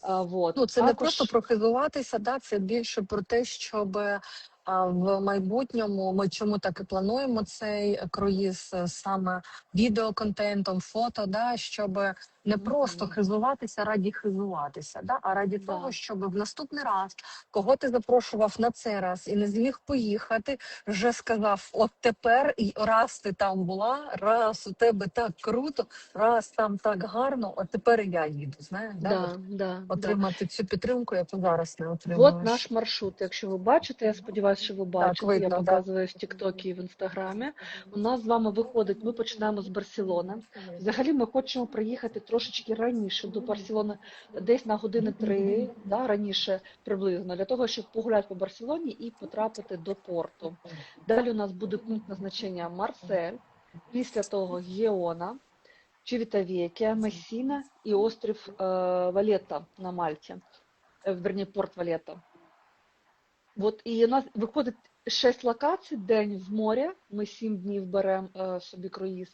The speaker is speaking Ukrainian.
А, вот. Ну, це не просто прохизуватися, да, це більше про те, щоб в майбутньому ми чому так і плануємо цей круїз е, саме відеоконтентом, фото, да, щоб не просто хизуватися раді хизуватися, да, а раді Да. того, щоб в наступний раз, кого ти запрошував на цей раз і не зміг поїхати, вже сказав: от тепер, і раз ти там була, раз у тебе так круто, раз там так гарно, от тепер і я їду. Знаєш, да? Да, да, да. отримати цю підтримку, яку зараз не отримуєш. От наш маршрут. Якщо ви бачите, я сподіваюся, що ви бачите. видно, я показую в Тіктокі і в Інстаграмі. У нас з вами виходить. Ми починаємо з Барселони. Взагалі, ми хочемо приїхати трошечки раніше до Барселони, десь на години три, да, раніше приблизно, для того, щоб погуляти по Барселоні і потрапити до порту. Далі у нас буде пункт назначення Марсель, після того Геона, Чивітавєкія, Месіна і острів е, Валета на Мальті, е, верні, порт Валета. От і у нас виходить шість локацій, день в морі. Ми сім днів беремо е, собі круїз.